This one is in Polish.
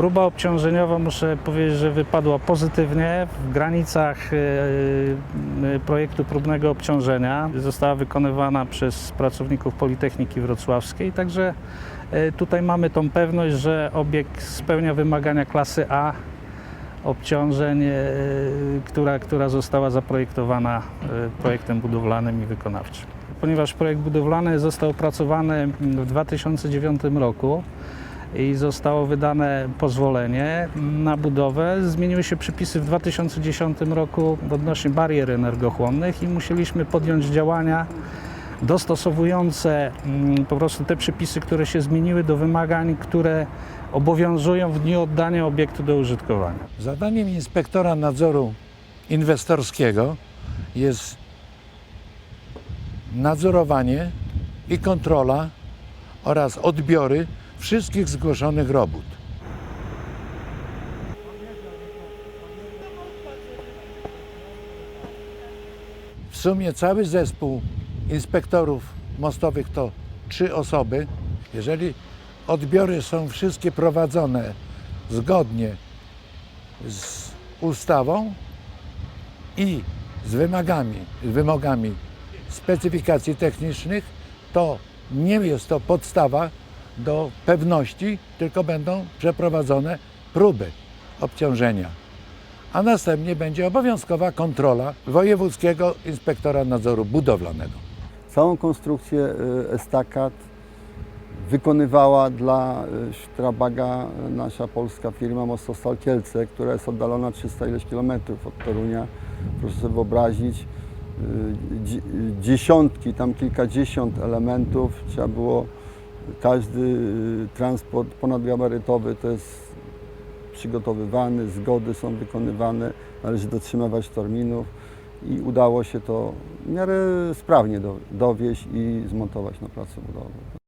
Próba obciążeniowa, muszę powiedzieć, że wypadła pozytywnie w granicach e, e, projektu próbnego obciążenia. Została wykonywana przez pracowników Politechniki Wrocławskiej, także e, tutaj mamy tą pewność, że obiekt spełnia wymagania klasy A obciążeń, która, która została zaprojektowana projektem budowlanym i wykonawczym. Ponieważ projekt budowlany został opracowany w 2009 roku i zostało wydane pozwolenie na budowę, zmieniły się przepisy w 2010 roku odnośnie barier energochłonnych i musieliśmy podjąć działania dostosowujące mm, po prostu te przepisy, które się zmieniły do wymagań, które obowiązują w dniu oddania obiektu do użytkowania. Zadaniem inspektora nadzoru inwestorskiego jest nadzorowanie i kontrola oraz odbiory wszystkich zgłoszonych robót. W sumie cały zespół inspektorów mostowych to trzy osoby. Jeżeli odbiory są wszystkie prowadzone zgodnie z ustawą i z wymagami, wymogami specyfikacji technicznych, to nie jest to podstawa do pewności, tylko będą przeprowadzone próby obciążenia. A następnie będzie obowiązkowa kontrola wojewódzkiego inspektora nadzoru budowlanego. Całą konstrukcję y, estakad wykonywała dla y, Strabaga nasza polska firma Mostostal Kielce, która jest oddalona 300 ileś kilometrów od Torunia. Proszę sobie wyobrazić, y, dzi- dziesiątki, tam kilkadziesiąt elementów. Trzeba było każdy y, transport ponadgabarytowy to jest przygotowywany, zgody są wykonywane, należy dotrzymywać terminów i udało się to w miarę sprawnie do, dowieść i zmontować na placu budowy.